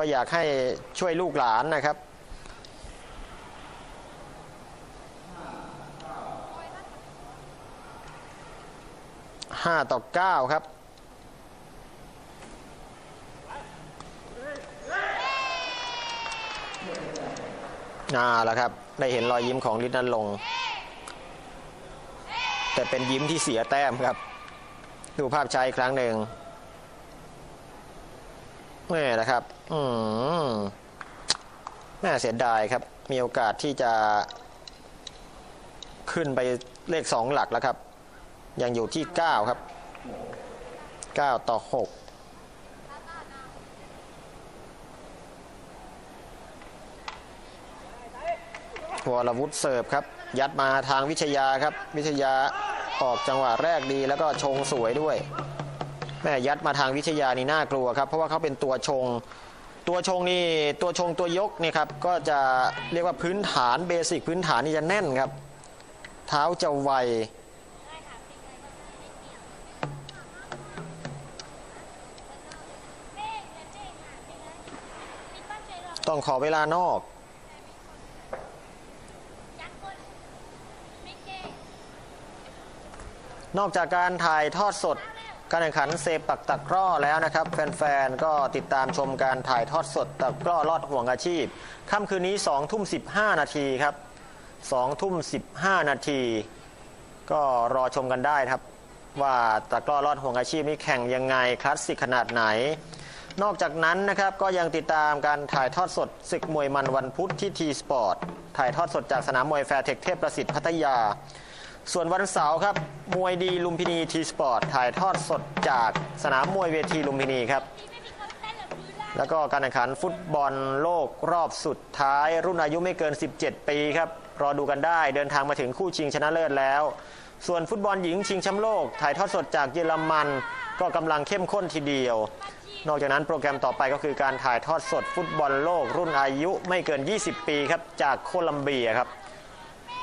ก็อยากให้ช่วยลูกหลานนะครับ ห้าต่อเก้าครับน่าแล้วครับ ได้เห็นรอยยิ้มของลิศนันลง แต่เป็นยิ้มที่เสียแต้มครับ ดูภาพช้าอีกครั้งหนึ่ง แม่นะครับ อืมแม่เสียดายครับ มีโอกาสที่จะ ขึ้นไปเลขสองหลักแล้วครับ ยังอยู่ที่9ครับ9ต่อ6วรวุฒิเสิร์ฟครับ ยัดมาทางวิทยาครับ วิทยาออกจังหวะแรกดีแล้วก็ชงสวยด้วย แม่ยัดมาทางวิทยานี่น่ากลัวครับ เพราะว่าเขาเป็นตัวชง ตัวชงนี่ตัวชงตัวยกนี่ครับก็จะเรียกว่าพื้นฐานเบสิกพื้นฐานนี่จะแน่นครับ เท้าจะไวต้องขอเวลานอก นอกจากการถ่ายทอดสด การแข่งขันเซปักตะกร้อแล้วนะครับ แฟนๆ ก็ติดตามชมการถ่ายทอดสดตะกร้อลอดห่วงอาชีพ ค่ำคืนนี้2ทุ่ม15 นาทีครับ2ทุ่ม15 นาที ก็รอชมกันได้ครับ ว่าตะกร้อลอดห่วงอาชีพนี้แข่งยังไงคลาสสิกขนาดไหน นอกจากนั้นนะครับก็ยังติดตามการถ่ายทอดสดศึกมวยมันวันพุธที่ทีสปอร์ตถ่ายทอดสดจากสนามมวยแฟร์เทคเทพประสิทธิ์พัทยา ส่วนวันเสาร์ครับ มวยดีลุมพินีทีสปอร์ตถ่ายทอดสดจากสนามมวยเวทีลุมพินีครับ แล้วก็การแข่งขันฟุตบอลโลกรอบสุดท้าย รุ่นอายุไม่เกิน 17 ปีครับ รอดูกันได้เดินทางมาถึงคู่ชิงชนะเลิศแล้ว ส่วนฟุตบอลหญิงชิงแชมป์โลก ถ่ายทอดสดจากเยอรมัน ก็กำลังเข้มข้นทีเดียวนอกจากนั้นโปรแกรมต่อไปก็คือการถ่ายทอดสดฟุตบอลโลกรุ่นอายุไม่เกิน 20 ปีครับจากโคลัมเบียครับ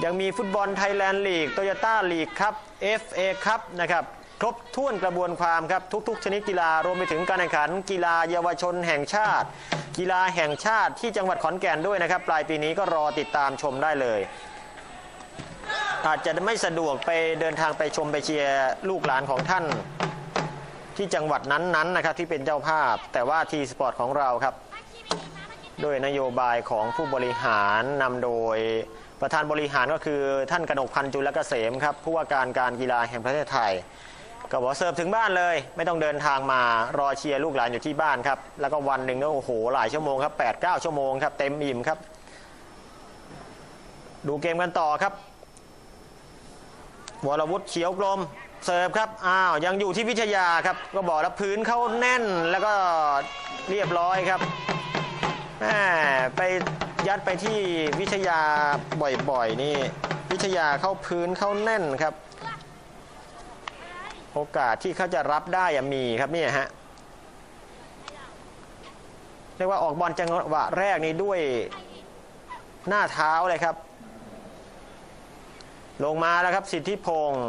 ยังมีฟุตบอลไทยแลนด์ลีกโตโยต้าลีกครับ FA ครับนะครับครบถ้วนกระบวนความครับทุก ๆ ชนิดกีฬารวมไปถึงการแข่งขัน กีฬาเยาวชนแห่งชาติ กีฬาแห่งชาติที่จังหวัดขอนแก่นด้วยนะครับ ปลายปีนี้ก็รอติดตามชมได้เลย อาจจะไม่สะดวกไปเดินทางไปชมไปเชียร์ลูกหลานของท่าน ที่จังหวัดนั้นๆนะครับที่เป็นเจ้าภาพ แต่ว่าทีสปอร์ตของเราครับด้วยนโยบายของผู้บริหารนำโดย ประธานบริหารก็คือท่านกนกพันธ์จุลเกษมครับผู้ว่าการการกีฬาแห่งประเทศไทยก็บอกเสิร์ฟถึงบ้านเลย ไม่ต้องเดินทางมารอเชียร์ลูกหลานอยู่ที่บ้านครับ แล้วก็วันหนึ่งก็โอ้โหหลายชั่วโมงครับ8 9ชั่วโมงครับเต็มอิ่มครับ ดูเกมกันต่อครับวรวุฒิเขียวกลมเสิร์ฟครับอ้าวยังอยู่ที่วิทยาครับ ก็บอกแล้วพื้นเขาแน่นแล้วก็เรียบร้อยครับแหมไป ยัดไปที่วิทยาบ่อยๆนี่ วิทยาเข้าพื้นเข้าแน่นครับ โอกาสที่เขาจะรับได้อะมีครับนี่ฮะเรียกว่าออกบอลจังหวะแรกนี้ด้วยหน้าเท้าเลยครับ ลงมาแล้วครับ สิทธิพงศ์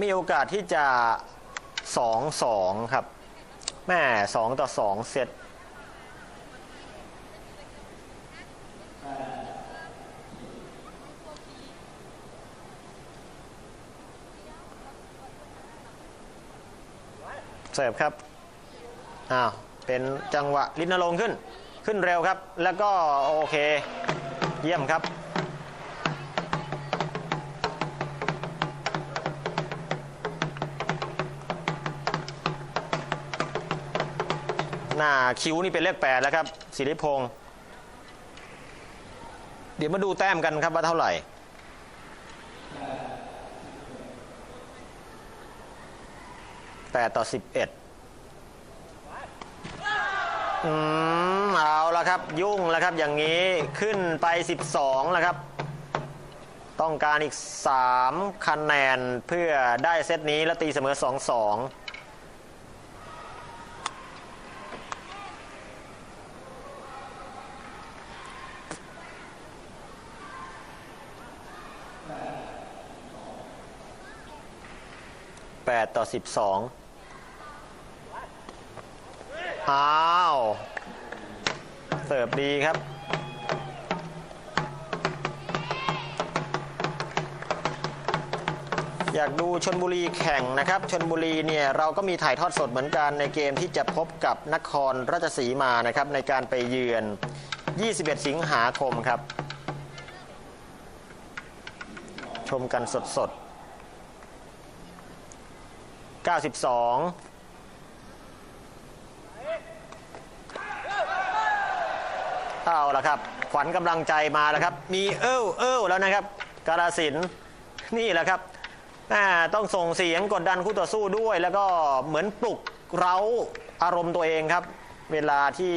มีโอกาสที่จะ 2-2ครับแม่2ต่อ2เซตเสิร์ฟครับ อ้าว เป็นจังหวะลินลงขึ้น ขึ้นเร็วครับ แล้วก็โอเค เยี่ยมครับ หน้าคิ้วนี่เป็นเลขแปดแล้วครับสิริพงศ์เดี๋ยวมาดูแต้มกันครับว่าเท่าไหร่แปดต่อสิบเอ็ดอืมเอาละครับยุ่งแล้วครับอย่างนี้ขึ้นไป 12แล้วครับ ต้องการอีก 3 คะแนนเพื่อได้เซตนี้แล้วตีเสมอ 2-2 18 ต่อ 12 อ้าว เสิร์ฟดีครับ อยากดูชนบุรีแข่งนะครับชนบุรีเนี่ย เราก็มีถ่ายทอดสดเหมือนกันในเกมที่จะพบกับนครราชสีมานะครับ ในการไปเยือน 21 สิงหาคมครับ ชมกันสดๆ 92เอาละครับ ขวัญกำลังใจมาแล้วครับ มีเอ้วเอ้วแล้วนะครับ กาลสินนี่แหละครับต้องส่งเสียงกดดันคู่ต่อสู้ด้วย แล้วก็เหมือนปลุกเร้าอารมณ์ตัวเองครับ เวลาที่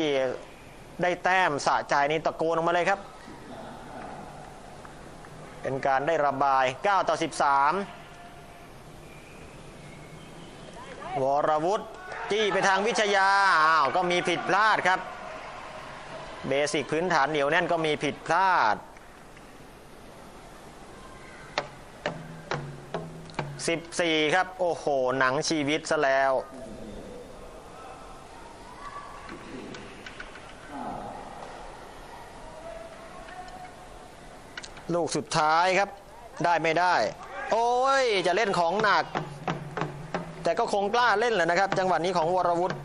ได้แต้มสะใจนี่ตะโกนออกมาเลยครับ เป็นการได้ระบาย 9 ต่อ 13 วรวุฒิจี้ไปทางวิชยาอ้าวก็มีผิดพลาดครับ เบสิกพื้นฐานเหนียวแน่นก็มีผิดพลาด 14 ครับ โอ้โห หนังชีวิตซะแล้วลูกสุดท้ายครับ ได้ไม่ได้ โอ้ย จะเล่นของหนัก แต่ก็คงกล้าเล่นแหละนะครับ จังหวะนี้ของวรวุฒิ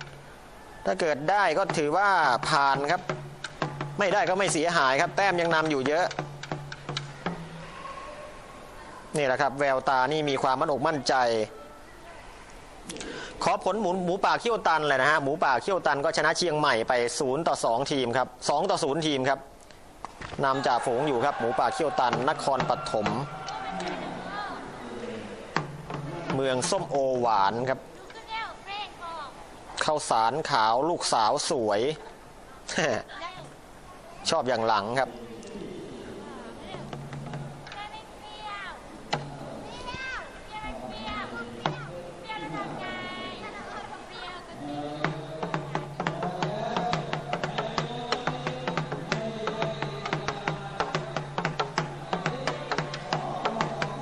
ถ้าเกิดได้ก็ถือว่าผ่านครับ ไม่ได้ก็ไม่เสียหายครับ แต้มยังนำอยู่เยอะ นี่แหละครับ แววตานี่มีความมั่นอกมั่นใจ ขอผลหมูหมูป่าเขี้ยวตันเลยนะฮะหมูป่าเขี้ยวตันก็ชนะเชียงใหม่ไป0ต่อ2ทีมครับ2ต่อ0ทีมครับนำจ่าฝูงอยู่ครับ หมูป่าเขี้ยวตันนครปฐม เมืองส้มโอหวานครับข้าวสารขาวลูกสาวสวย ชอบอย่างหลังครับ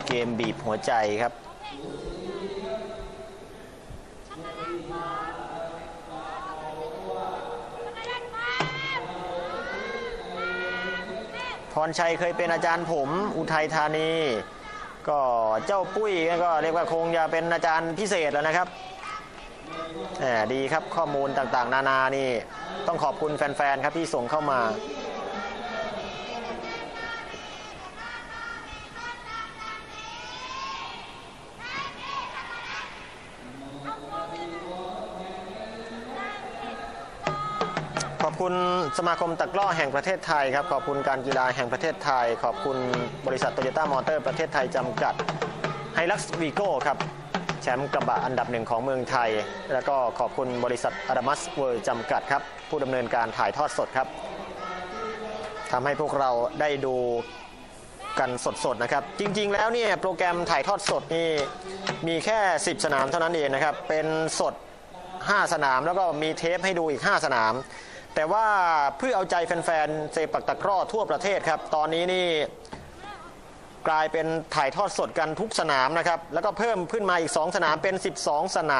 เกมบีบหัวใจครับ รชัยเคยเป็นอาจารย์ผม อุทัยธานี ก็เจ้าปุ้ยก็เรียกว่าคงจะเป็นอาจารย์พิเศษแล้วนะครับแหมดีครับข้อมูลต่างๆ นานานี่ต้องขอบคุณแฟนๆครับที่ส่งเข้ามา คุณสมาคมตะกร้อแห่งประเทศไทยครับ ขอบคุณการกีฬาแห่งประเทศไทย ขอบคุณบริษัทโตโยต้ามอเตอร์ประเทศไทยจำกัดไฮลักซ์วีโก้ครับแชมป์กระบะอันดับหนึ่งของเมืองไทย แล้วก็ขอบคุณบริษัทอารามัสเวิร์จำกัดครับ ผู้ดำเนินการถ่ายทอดสดครับทำให้พวกเราได้ดูกันสดๆนะครับ จริงๆ แล้วเนี่ยโปรแกรมถ่ายทอดสดนี่มีแค่ 10 สนามเท่านั้นเองนะครับ เป็นสด 5 สนามแล้วก็มีเทปให้ดูอีก 5 สนาม แต่ว่าเพื่อเอาใจแฟนๆเซปักตะกร้อทั่วประเทศครับ ตอนนี้นี่กลายเป็นถ่ายทอดสดกันทุกสนามนะครับ แล้วก็เพิ่มขึ้นมาอีก 2 สนามเป็น 12 สนาม